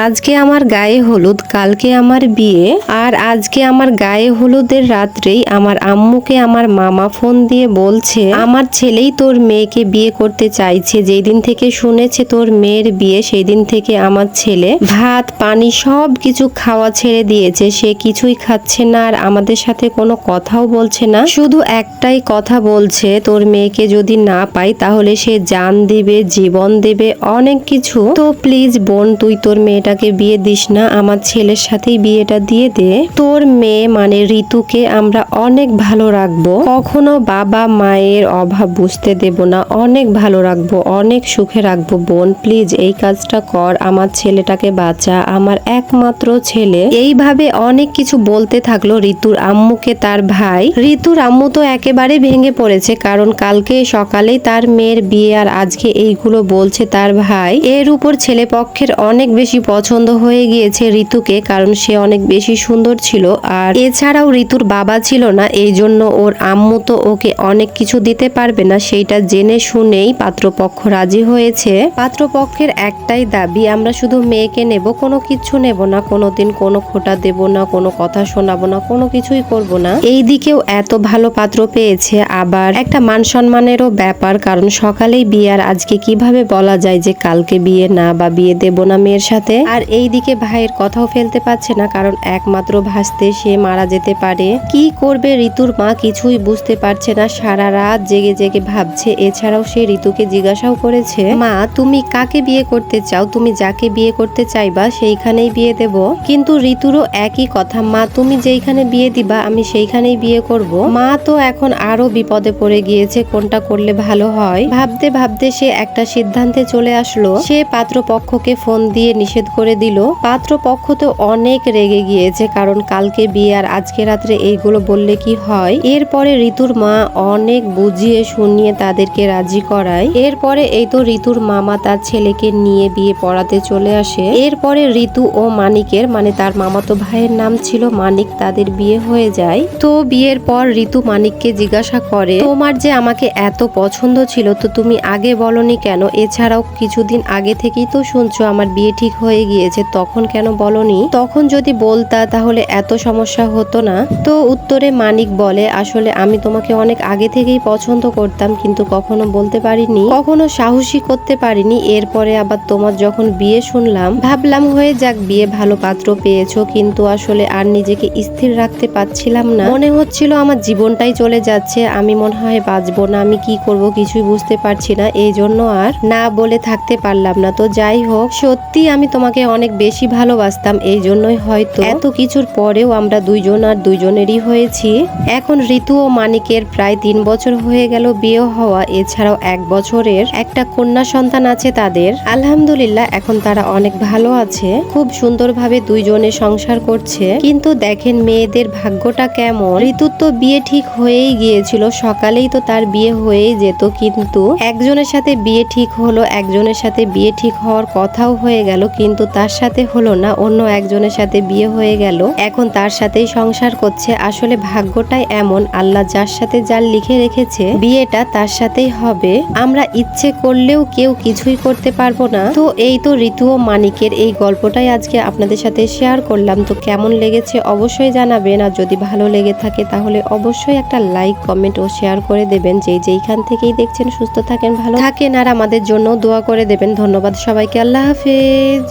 আজকে আমার গায়ে হলুদ, কালকে আমার বিয়ে, আর আজকে আমার গায়ে হলুদের রাত্রেই আমার আম্মুকে আমার মামা ফোন দিয়ে বলছে, আমার ছেলেই তোর মেয়েকে বিয়ে করতে চাইছে যেই দিন থেকে শুনেছে তোর মেয়ের বিয়ে সেই দিন থেকে আমার ছেলে ভাত, পানি সব কিছু খাওয়া ছেড়ে দিয়েছে, সে কিছুই খাচ্ছে না, আর আমাদের সাথে কোনো কথাও বলছে না, শুধু একটাই কথা বলছে, তোর মেয়েকে যদি না পাই তাহলে সে জান দিবে, জীবন দেবে, অনেক কিছু। তো প্লিজ বোন, তুই তোর মেয়েটাকে বিয়ে দিস না, আমার ছেলের সাথেই বিয়েটা দিয়ে দে। তোর মেয়ে মানে ঋতুকে আমরা অনেক ভালো রাখব। কখনো বাবা মায়ের অভাব বুঝতে দেব না। অনেক ভালো রাখব, অনেক সুখে রাখব। বোন, প্লিজ এই কাজটা কর, আমার ছেলেটাকে বাঁচা। আমার একমাত্র ছেলে। এইভাবে অনেক কিছু বলতে থাকল ঋতুর আম্মুকে তার ভাই। ঋতুর আম্মু তো একেবারে ভেঙে পড়েছে, কারণ কালকে সকালেই তার মেয়ের বিয়ে আর আজকে এইগুলো বলছে তার ভাই। এর উপর ছেলে পক্ষের অনেক বেশি পছন্দ হয়ে গিয়েছে ঋতুকে, কারণ সে অনেক বেশি সুন্দর ছিল। আর এছাড়াও ঋতুর বাবা ছিল না এই জন্য ওর আম্মু তো ওকে অনেক কিছু দিতে পারবে না, সেইটা জেনে শুনেই পাত্রপক্ষ রাজি হয়েছে। পাত্রপক্ষের একটাই দাবি, আমরা শুধু মেয়েকে নেব, কোনো কিছু নেব না, কোনোদিন কোনো খোটা দেব না, কোনো কথা শোনাবো না, কোনো কিছুই করব না। এই দিকেও এত ভালো পাত্র পেয়েছে, আবার একটা মান সম্মানেরও ব্যাপার, কারণ সকালেই বিয়ে আর আজকে কীভাবে বলা যায় যে কালকে বিয়ে না বা বিয়ে দেব না মেয়ের সাথে? আর এই দিকে ভাইয়ের কথাও ফেলতে পারছে না, কারণ একমাত্র ভাসতে সে মারা যেতে পারে। কি করবে ঋতুর মা কিছুই বুঝতে পারছে না, সারা রাত জেগে জেগে ভাবছে। এছাড়াও সে ঋতুকে জিজ্ঞাসাও করেছে, মা, তুমি কাকে বিয়ে করতে চাও? তুমি যাকে বিয়ে করতে চাইবা সেইখানেই বিয়ে দেব? কিন্তু ঋতুরও একই কথা, মা, তুমি যেইখানে বিয়ে দিবা, আমি সেইখানেই বিয়ে করব। মা তো এখন আরও বিপদে পড়ে গিয়েছে, কোনটা করলে ভালো হয়? ভাবতে ভাবতে সে একটা সিদ্ধান্তে চলে আসলো। সে পাত্রপক্ষকে ফোন দিয়ে নিষেধ করে দিল। পাত্রপক্ষ তো অনেক রেগে গিয়েছে, কারণ কালকে বিয়ে আর আজকে রাত্রে এইগুলো বললে কি হয়? এরপরে ঋতুর মা অনেক বুঝিয়ে শুনিয়ে তাদেরকে রাজি করায়। এরপরে এই তো ঋতুর মামা তার ছেলেকে নিয়ে বিয়ে পড়াতে চলে আসে। এরপরে ঋতু ও মানিকের মানে তার মামাতো ভাইয়ের নাম ছিল মানিক, তাদের বিয়ে হয়ে যায়। তো বিয়ের পর ঋতু মানিককে জিজ্ঞাসা করে, তোমার যে আমাকে এত পছন্দ ছিল, তো তুমি আগে বলনি কেন? এছাড়াও কিছুদিন আগে থেকেই তো শুনছো আমার বিয়ে ঠিক হয়ে গিয়েছে, তখন কেন বলনি? তখন যদি বলতা তাহলে এত সমস্যা হতো না। তো উত্তরে মানিক বলে, আসলে আমি তোমাকে অনেক আগে থেকেই পছন্দ করতাম, কিন্তু কখনো বলতে পারিনি, কখনো সাহসী করতে পারিনি। এরপরে আবার তোমার যখন বিয়ে শুনলাম, ভাবলাম, হয়ে যাক, বিয়ে ভালো পাত্র পেয়েছ, কিন্তু আসলে আর নিজেকে স্থির রাখতে পারছিলাম না। মনে হচ্ছিল আমার জীবনটাই চলে যাচ্ছে, আমি মনে হয় বাঁচবো না, আমি কি করব কিছুই বুঝতে পারছি না, এই জন্য আর না বলে থাকতে পারলাম না। তো যাই হোক, সত্যি আমি তোমাকে অনেক বেশি ভালোবাসতাম এই জন্যই হয়তো। এত কিছুর পরেও আমরা দুইজন আর দুইজনেরই হয়েছি। এখন ঋতু ও মানিকের প্রায় তিন বছর হয়ে গেল বিয়ে হওয়া এছাড়াও এক বছরের একটা কন্যা সন্তান আছে তাদের। আলহামদুলিল্লাহ এখন তারা অনেক ভালো আছে। খুব সুন্দরভাবে দুইজনে সংসার করছে। কিন্তু দেখেন মেয়েদের ভাগ্যটা কেমন। ঋতুর তো বিয়ে ঠিক হয়েই গিয়েছিল সকালেই তো তার বিয়ে হয়েই যেত। কিন্তু একজনের সাথে বিয়ে ঠিক হলো একজনের সাথে বিয়ে ঠিক হওয়ার কথাও হয়ে গেল। কিন্তু তার সাথে হলো না, অন্য একজনের সাথে বিয়ে হয়ে গেল। এখন তার সাথেই সংসার করছে। আসলে ভাগ্যটাই এমন, আল্লাহ যার সাথে যার লিখে রেখেছে, বিয়েটা তার সাথেই হবে। আমরা ইচ্ছে করলেও কেউ কিছুই করতে পারব না। তো এই তো ঋতু ও মানিকের এই গল্পটাই আজকে আপনাদের সাথে শেয়ার করলাম। তো কেমন লেগেছে অবশ্যই জানাবেন, আর যদি ভালো লেগে থাকে তাহলে অবশ্যই একটা লাইক, কমেন্ট ও শেয়ার করে দেবেন। যে যেইখান থেকেই দেখছেন সুস্থ থাকেন, ভালো থাকেন, আর আমাদের জন্য দোয়া করে দেবেন। ধন্যবাদ সবাইকে, আল্লাহ হাফেজ।